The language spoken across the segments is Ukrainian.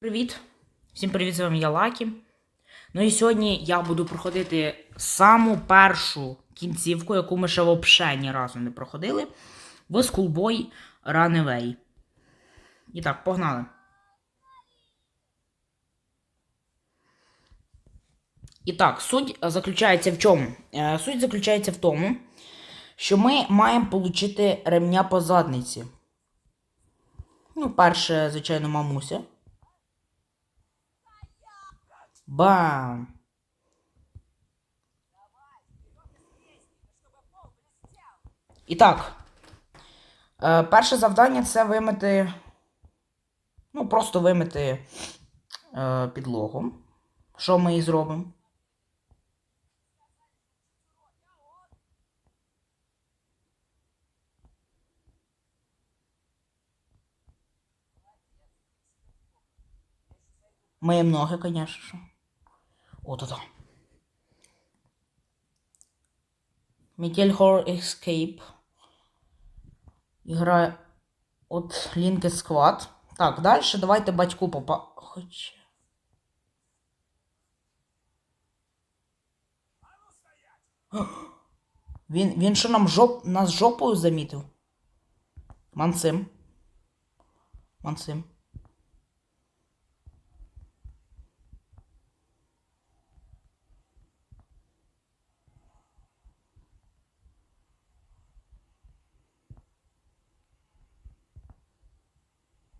Привіт! Всім привіт, з вами я Лакі. Ну і сьогодні я буду проходити саму першу кінцівку, яку ми ще взагалі ні разу не проходили, в Schoolboy Runaway. І так, погнали. І так, суть заключається в чому? Е, Суть заключається в тому, що ми маємо отримати ремня по задниці. Ну, перше, звичайно, мамуся. Бам! І так. Е, перше завдання це вимити. Ну, просто вимити е, підлогу. Що ми і зробимо? Миємо ноги, звісно. Это. Метель Horror Escape. Ігра от Linked Squad. Так, далі давайте батьку попа. Хоч. Він, він що нам жоп, нас жопою замітив? Мансим. Мансим.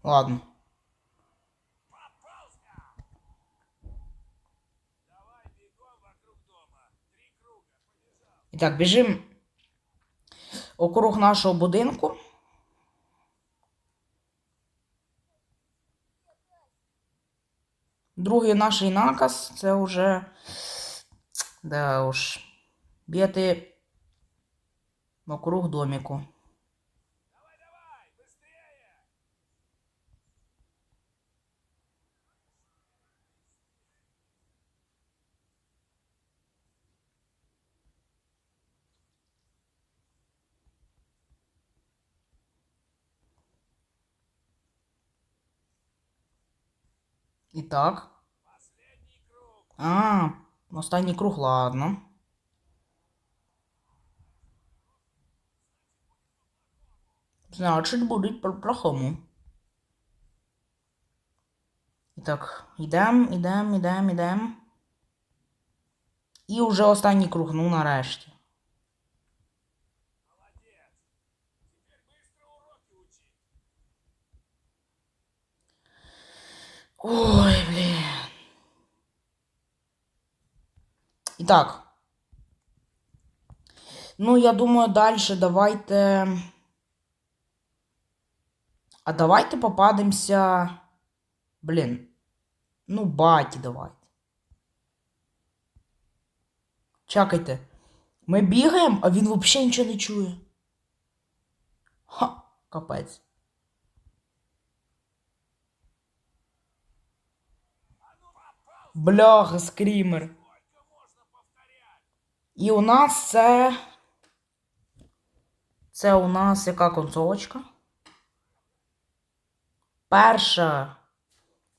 Ладно. І так, біжимо округ нашого будинку. Другий наш наказ це вже. Да уж. Б'яти округ доміку. І так. А, останній круг, ладно. Значить, будуть по-плохому. І так, йдем, йдем, йдем, йдем. І вже останній круг, ну нарешті. Ой, блін. І. Ну, я думаю, далі давайте. А давайте попадемося. Блін. Ну, баті давайте. Чекайте. Ми бігаємо, а він взагалі нічого не чує. Ха, капець. Бляха, скрімер. І у нас це. Це у нас яка концовочка? Перша.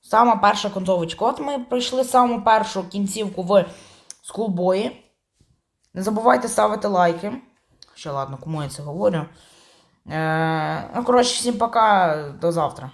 Сама перша концовочка. От ми пройшли саму першу кінцівку в скулбої. Не забувайте ставити лайки. Ще ладно, кому я це говорю. Е, ну, коротше, всім пока, до завтра.